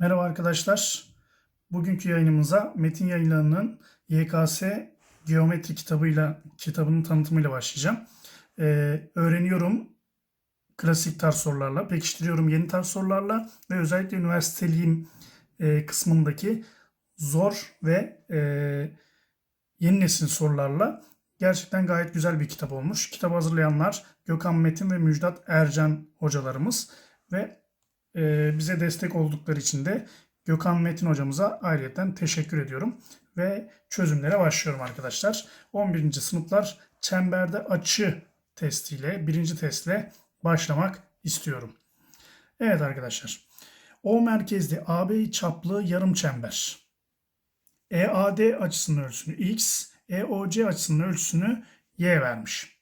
Merhaba arkadaşlar. Bugünkü yayınımıza Metin Yayınları'nın YKS Geometri kitabıyla kitabının tanıtımıyla başlayacağım. Ee, öğreniyorum klasik tarz sorularla, pekiştiriyorum yeni tarz sorularla ve özellikle üniversiteliyim e, kısmındaki zor ve e, yeni nesil sorularla gerçekten gayet güzel bir kitap olmuş. Kitabı hazırlayanlar Gökhan Metin ve Müjdat Ercan hocalarımız ve e, bize destek oldukları için de Gökhan Metin hocamıza ayrıyeten teşekkür ediyorum. Ve çözümlere başlıyorum arkadaşlar. 11. sınıflar çemberde açı testiyle, birinci testle başlamak istiyorum. Evet arkadaşlar. O merkezli AB çaplı yarım çember. EAD açısının ölçüsünü x, EOC açısının ölçüsünü y vermiş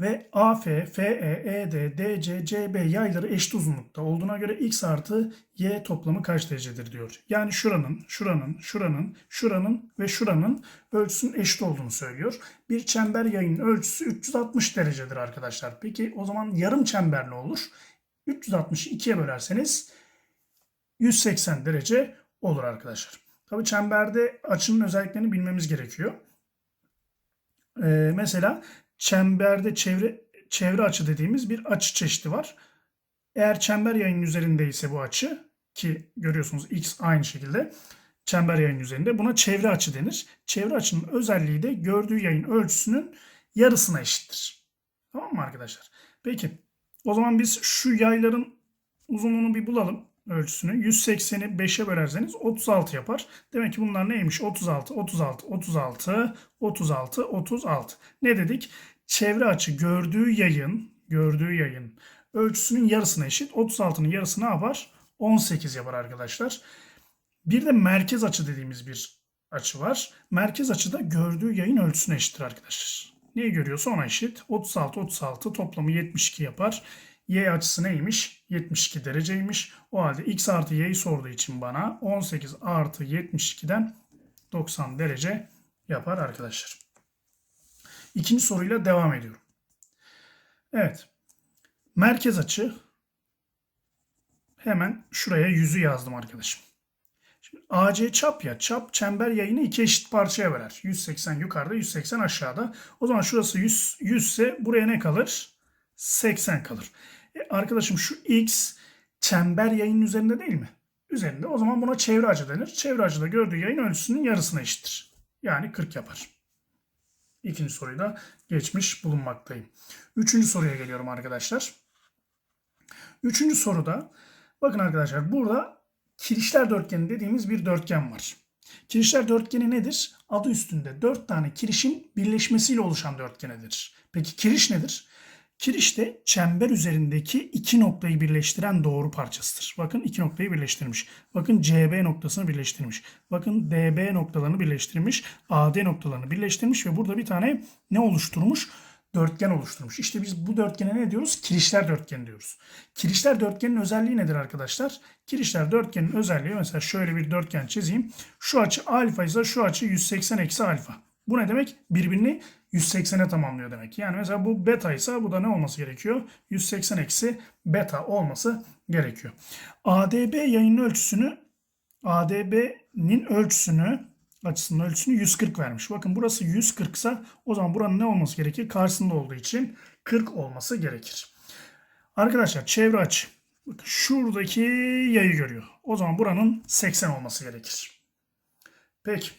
ve AF, FE, ED, DC, CB yayları eşit uzunlukta olduğuna göre x artı y toplamı kaç derecedir diyor. Yani şuranın, şuranın, şuranın, şuranın ve şuranın ölçüsünün eşit olduğunu söylüyor. Bir çember yayının ölçüsü 360 derecedir arkadaşlar. Peki o zaman yarım çember ne olur? 360'ı 2'ye bölerseniz 180 derece olur arkadaşlar. Tabi çemberde açının özelliklerini bilmemiz gerekiyor. Ee, mesela çemberde çevre çevre açı dediğimiz bir açı çeşidi var. Eğer çember yayının üzerindeyse bu açı ki görüyorsunuz x aynı şekilde çember yayının üzerinde buna çevre açı denir. Çevre açının özelliği de gördüğü yayın ölçüsünün yarısına eşittir. Tamam mı arkadaşlar? Peki o zaman biz şu yayların uzunluğunu bir bulalım ölçüsünü. 180'i 5'e bölerseniz 36 yapar. Demek ki bunlar neymiş? 36, 36, 36, 36, 36. Ne dedik? Çevre açı gördüğü yayın, gördüğü yayın ölçüsünün yarısına eşit. 36'nın yarısı ne yapar? 18 yapar arkadaşlar. Bir de merkez açı dediğimiz bir açı var. Merkez açı da gördüğü yayın ölçüsüne eşittir arkadaşlar. Neyi görüyorsa ona eşit. 36, 36 toplamı 72 yapar. Y açısı neymiş? 72 dereceymiş. O halde x artı y'yi sorduğu için bana 18 artı 72'den 90 derece yapar arkadaşlar. İkinci soruyla devam ediyorum. Evet. Merkez açı hemen şuraya yüzü yazdım arkadaşım. Şimdi AC çap ya. Çap çember yayını iki eşit parçaya böler. 180 yukarıda 180 aşağıda. O zaman şurası 100, 100 ise buraya ne kalır? 80 kalır. Arkadaşım şu x çember yayının üzerinde değil mi? Üzerinde. O zaman buna çevre açı denir. Çevre açıda gördüğü yayın ölçüsünün yarısına eşittir. Yani 40 yapar. İkinci soruyu da geçmiş bulunmaktayım. Üçüncü soruya geliyorum arkadaşlar. Üçüncü soruda bakın arkadaşlar burada kirişler dörtgeni dediğimiz bir dörtgen var. Kirişler dörtgeni nedir? Adı üstünde dört tane kirişin birleşmesiyle oluşan dörtgenidir. Peki kiriş nedir? Kiriş de çember üzerindeki iki noktayı birleştiren doğru parçasıdır. Bakın iki noktayı birleştirmiş. Bakın CB noktasını birleştirmiş. Bakın DB noktalarını birleştirmiş. AD noktalarını birleştirmiş ve burada bir tane ne oluşturmuş? Dörtgen oluşturmuş. İşte biz bu dörtgene ne diyoruz? Kirişler dörtgeni diyoruz. Kirişler dörtgenin özelliği nedir arkadaşlar? Kirişler dörtgenin özelliği mesela şöyle bir dörtgen çizeyim. Şu açı alfa ise şu açı 180 eksi alfa. Bu ne demek? Birbirini 180'e tamamlıyor demek. Yani mesela bu beta ise bu da ne olması gerekiyor? 180 eksi beta olması gerekiyor. ADB yayının ölçüsünü ADB'nin ölçüsünü açısının ölçüsünü 140 vermiş. Bakın burası 140 ise o zaman buranın ne olması gerekir? Karşısında olduğu için 40 olması gerekir. Arkadaşlar çevre açı. Bakın şuradaki yayı görüyor. O zaman buranın 80 olması gerekir. Peki.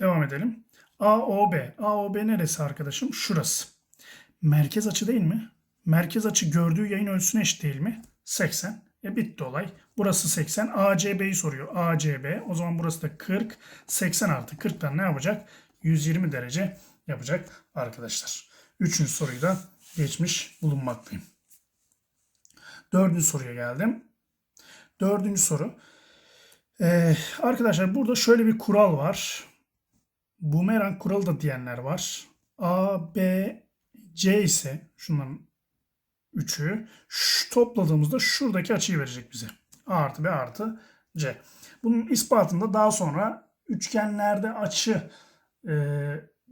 Devam edelim. AOB. AOB neresi arkadaşım? Şurası. Merkez açı değil mi? Merkez açı gördüğü yayın ölçüsüne eşit değil mi? 80. E bitti olay. Burası 80. ACB'yi soruyor. ACB. O zaman burası da 40. 80 artı 40'tan ne yapacak? 120 derece yapacak arkadaşlar. Üçüncü soruyu da geçmiş bulunmaktayım. Dördüncü soruya geldim. Dördüncü soru. Ee, arkadaşlar burada şöyle bir kural var. Bumerang kuralı da diyenler var. A, B, C ise şunların üçü şu topladığımızda şuradaki açıyı verecek bize. A artı B artı C. Bunun ispatında daha sonra üçgenlerde açı e,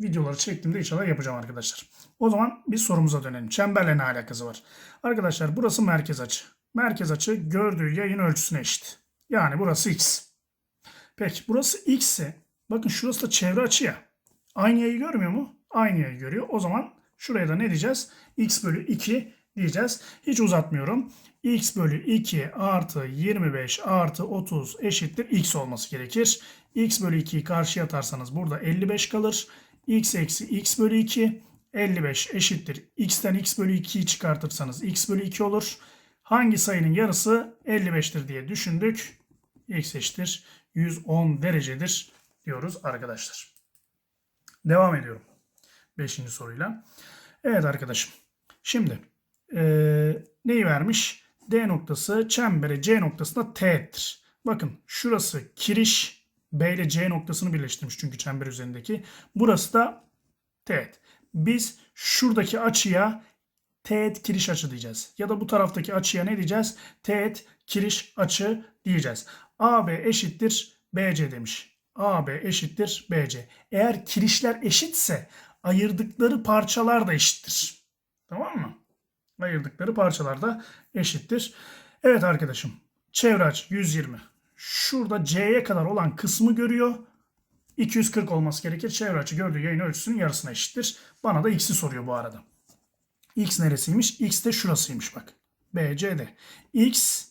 videoları çektiğimde inşallah yapacağım arkadaşlar. O zaman bir sorumuza dönelim. Çemberle ne alakası var? Arkadaşlar burası merkez açı. Merkez açı gördüğü yayın ölçüsüne eşit. Yani burası x. Peki burası x ise bakın şurası da çevre açı ya. Aynı yayı görmüyor mu? Aynı yayı görüyor. O zaman şuraya da ne diyeceğiz? x bölü 2 diyeceğiz. Hiç uzatmıyorum. x bölü 2 artı 25 artı 30 eşittir x olması gerekir. x bölü 2'yi karşıya atarsanız burada 55 kalır. x eksi x bölü 2 55 eşittir. x'ten x bölü 2'yi çıkartırsanız x bölü 2 olur. Hangi sayının yarısı 55'tir diye düşündük. x eşittir 110 derecedir diyoruz arkadaşlar. Devam ediyorum. Beşinci soruyla. Evet arkadaşım. Şimdi eee, neyi vermiş? D noktası çembere C noktasında teğettir. Bakın şurası kiriş. B ile C noktasını birleştirmiş çünkü çember üzerindeki. Burası da teğet. Biz şuradaki açıya teğet kiriş açı diyeceğiz. Ya da bu taraftaki açıya ne diyeceğiz? Teğet kiriş açı diyeceğiz. AB eşittir BC demiş. AB eşittir BC. Eğer kirişler eşitse ayırdıkları parçalar da eşittir. Tamam mı? Ayırdıkları parçalar da eşittir. Evet arkadaşım. Çevre açı 120. Şurada C'ye kadar olan kısmı görüyor. 240 olması gerekir. Çevre açı gördüğü yayın ölçüsünün yarısına eşittir. Bana da x'i soruyor bu arada. X neresiymiş? X de şurasıymış bak. BCD. X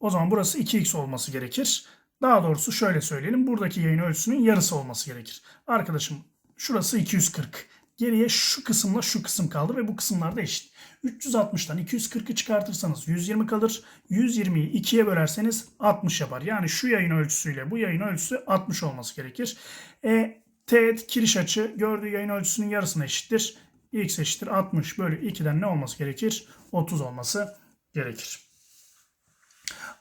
o zaman burası 2x olması gerekir. Daha doğrusu şöyle söyleyelim. Buradaki yayın ölçüsünün yarısı olması gerekir. Arkadaşım şurası 240. Geriye şu kısımla şu kısım kaldı ve bu kısımlar da eşit. 360'tan 240'ı çıkartırsanız 120 kalır. 120'yi 2'ye bölerseniz 60 yapar. Yani şu yayın ölçüsüyle bu yayın ölçüsü 60 olması gerekir. E, teğet kiriş açı gördüğü yayın ölçüsünün yarısına eşittir. X eşittir 60 bölü 2'den ne olması gerekir? 30 olması gerekir.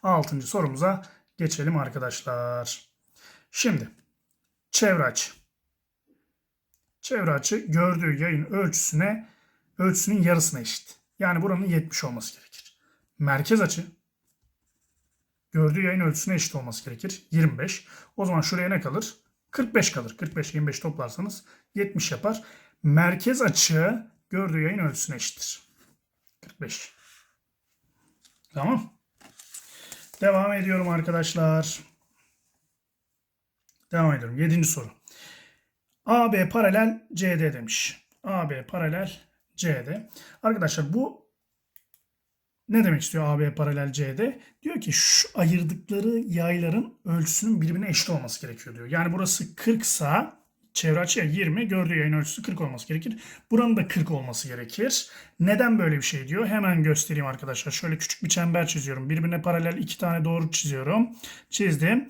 Altıncı sorumuza geçelim arkadaşlar. Şimdi çevre açı. Çevre açı gördüğü yayın ölçüsüne ölçüsünün yarısına eşit. Yani buranın 70 olması gerekir. Merkez açı gördüğü yayın ölçüsüne eşit olması gerekir. 25. O zaman şuraya ne kalır? 45 kalır. 45 25 toplarsanız 70 yapar. Merkez açı gördüğü yayın ölçüsüne eşittir. 45. Tamam. Devam ediyorum arkadaşlar. Devam ediyorum. Yedinci soru. AB paralel CD demiş. AB paralel CD. Arkadaşlar bu ne demek istiyor AB paralel CD? Diyor ki şu ayırdıkları yayların ölçüsünün birbirine eşit olması gerekiyor diyor. Yani burası 40 sa çevre açıya 20 gördüğü yayın ölçüsü 40 olması gerekir. Buranın da 40 olması gerekir. Neden böyle bir şey diyor? Hemen göstereyim arkadaşlar. Şöyle küçük bir çember çiziyorum. Birbirine paralel iki tane doğru çiziyorum. Çizdim.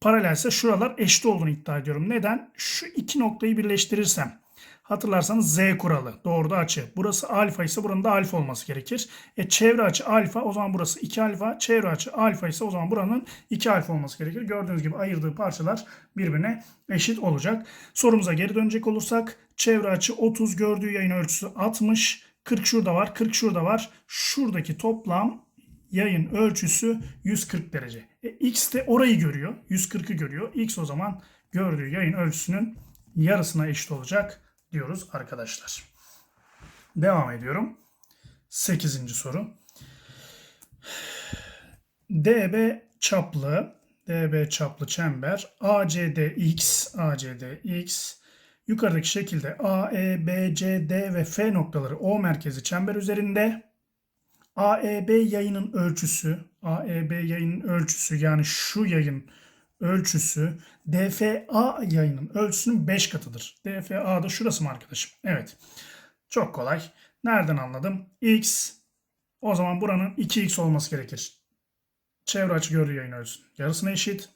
Paralelse şuralar eşit olduğunu iddia ediyorum. Neden? Şu iki noktayı birleştirirsem Hatırlarsanız Z kuralı. Doğruda açı. Burası alfa ise buranın da alfa olması gerekir. E çevre açı alfa o zaman burası 2 alfa. Çevre açı alfa ise o zaman buranın 2 alfa olması gerekir. Gördüğünüz gibi ayırdığı parçalar birbirine eşit olacak. Sorumuza geri dönecek olursak çevre açı 30 gördüğü yayın ölçüsü 60. 40 şurada var 40 şurada var. Şuradaki toplam yayın ölçüsü 140 derece. E, X de orayı görüyor. 140'ı görüyor. X o zaman gördüğü yayın ölçüsünün yarısına eşit olacak diyoruz arkadaşlar. Devam ediyorum. 8. soru. DB çaplı DB çaplı çember ACDX ACDX yukarıdaki şekilde A, E, B, C, D ve F noktaları O merkezi çember üzerinde AEB yayının ölçüsü AEB yayının ölçüsü yani şu yayın ölçüsü DFA yayının ölçüsünün 5 katıdır. DFA da şurası mı arkadaşım? Evet. Çok kolay. Nereden anladım? X o zaman buranın 2x olması gerekir. Çevre açı gördüğü yayın ölçüsünün yarısına eşit.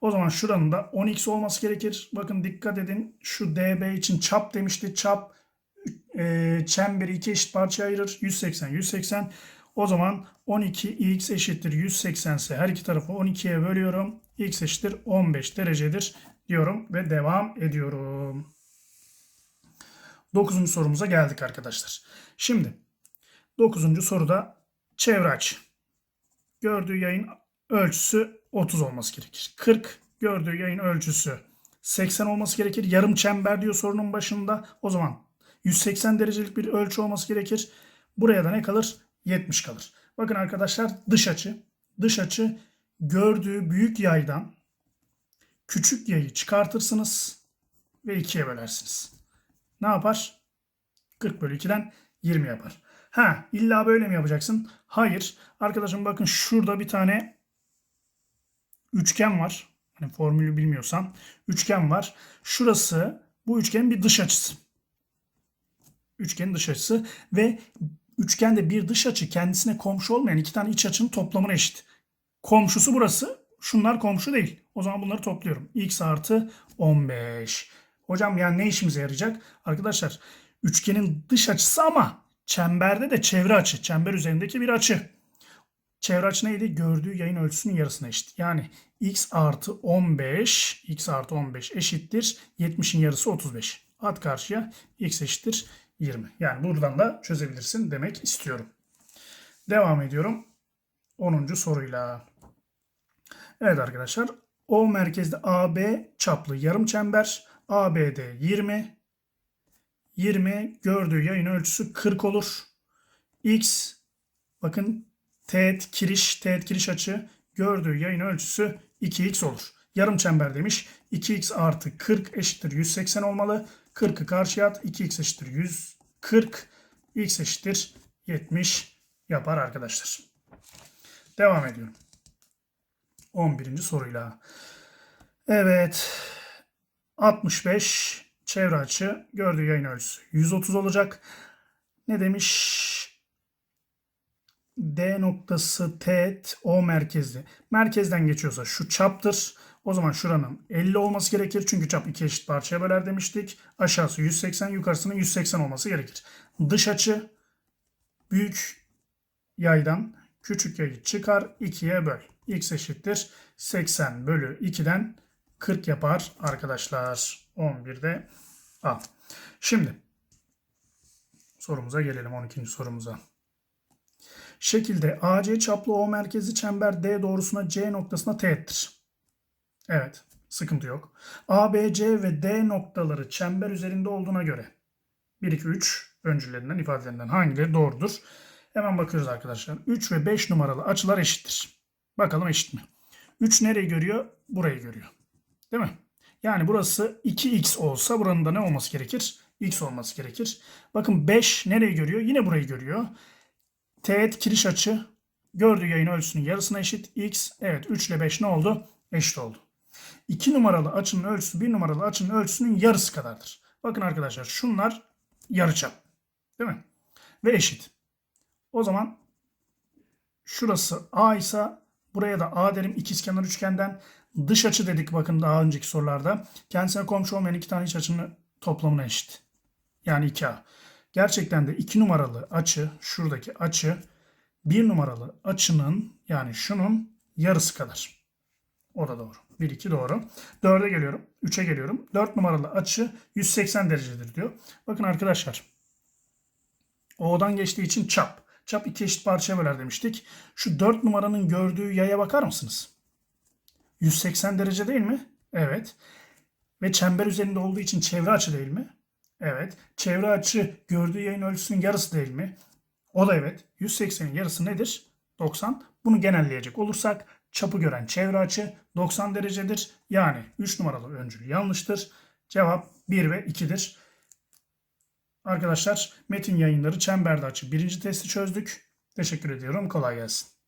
O zaman şuranın da 10x olması gerekir. Bakın dikkat edin. Şu DB için çap demişti. Çap e, çemberi iki eşit parçaya ayırır. 180, 180. O zaman 12x eşittir 180 ise her iki tarafı 12'ye bölüyorum. x eşittir 15 derecedir diyorum ve devam ediyorum. 9. sorumuza geldik arkadaşlar. Şimdi 9. soruda çevre açı. Gördüğü yayın ölçüsü 30 olması gerekir. 40 gördüğü yayın ölçüsü 80 olması gerekir. Yarım çember diyor sorunun başında. O zaman 180 derecelik bir ölçü olması gerekir. Buraya da ne kalır? 70 kalır. Bakın arkadaşlar dış açı. Dış açı gördüğü büyük yaydan küçük yayı çıkartırsınız ve ikiye bölersiniz. Ne yapar? 40 bölü 2'den 20 yapar. Ha illa böyle mi yapacaksın? Hayır. Arkadaşım bakın şurada bir tane üçgen var. Hani formülü bilmiyorsan. Üçgen var. Şurası bu üçgenin bir dış açısı. Üçgenin dış açısı ve üçgende bir dış açı kendisine komşu olmayan iki tane iç açının toplamına eşit. Komşusu burası. Şunlar komşu değil. O zaman bunları topluyorum. x artı 15. Hocam yani ne işimize yarayacak? Arkadaşlar üçgenin dış açısı ama çemberde de çevre açı. Çember üzerindeki bir açı. Çevre açı neydi? Gördüğü yayın ölçüsünün yarısına eşit. Yani x artı 15 x artı 15 eşittir. 70'in yarısı 35. At karşıya x eşittir 20. Yani buradan da çözebilirsin demek istiyorum. Devam ediyorum. 10. soruyla. Evet arkadaşlar. O merkezde AB çaplı yarım çember. ABD 20. 20 gördüğü yayın ölçüsü 40 olur. X bakın teğet kiriş, teğet kiriş açı gördüğü yayın ölçüsü 2x olur. Yarım çember demiş. 2x artı 40 eşittir 180 olmalı. 40'ı karşıya at. 2x eşittir 140. x eşittir 70 yapar arkadaşlar. Devam ediyorum. 11. soruyla. Evet. 65 çevre açı gördüğü yayın ölçüsü 130 olacak. Ne demiş? D noktası teğet O merkezli. Merkezden geçiyorsa şu çaptır. O zaman şuranın 50 olması gerekir. Çünkü çap iki eşit parçaya böler demiştik. Aşağısı 180, yukarısının 180 olması gerekir. Dış açı büyük yaydan küçük yayı çıkar 2'ye böl. X eşittir 80 bölü 2'den 40 yapar arkadaşlar. 11'de A. Şimdi sorumuza gelelim 12. sorumuza. Şekilde AC çaplı O merkezi çember D doğrusuna C noktasına teğettir. Evet, sıkıntı yok. ABC ve D noktaları çember üzerinde olduğuna göre 1 2 3 öncülerinden ifadelerinden hangileri doğrudur? Hemen bakıyoruz arkadaşlar. 3 ve 5 numaralı açılar eşittir. Bakalım eşit mi? 3 nereyi görüyor? Burayı görüyor. Değil mi? Yani burası 2x olsa buranın da ne olması gerekir? x olması gerekir. Bakın 5 nereyi görüyor? Yine burayı görüyor. Teğet kiriş açı gördüğü yayın ölçüsünün yarısına eşit. X evet 3 ile 5 ne oldu? Eşit oldu. 2 numaralı açının ölçüsü 1 numaralı açının ölçüsünün yarısı kadardır. Bakın arkadaşlar şunlar yarıçap. Değil mi? Ve eşit. O zaman şurası A ise buraya da A derim ikizkenar üçgenden dış açı dedik bakın daha önceki sorularda. Kendisine komşu olmayan iki tane iç açının toplamına eşit. Yani 2A. Gerçekten de 2 numaralı açı, şuradaki açı 1 numaralı açının yani şunun yarısı kadar. O da doğru. 1, 2 doğru. 4'e geliyorum. 3'e geliyorum. 4 numaralı açı 180 derecedir diyor. Bakın arkadaşlar. O'dan geçtiği için çap. Çap iki eşit parçaya böler demiştik. Şu 4 numaranın gördüğü yaya bakar mısınız? 180 derece değil mi? Evet. Ve çember üzerinde olduğu için çevre açı değil mi? Evet. Çevre açı gördüğü yayın ölçüsünün yarısı değil mi? O da evet. 180'in yarısı nedir? 90. Bunu genelleyecek olursak çapı gören çevre açı 90 derecedir. Yani 3 numaralı öncül yanlıştır. Cevap 1 ve 2'dir. Arkadaşlar metin yayınları çemberde açı birinci testi çözdük. Teşekkür ediyorum. Kolay gelsin.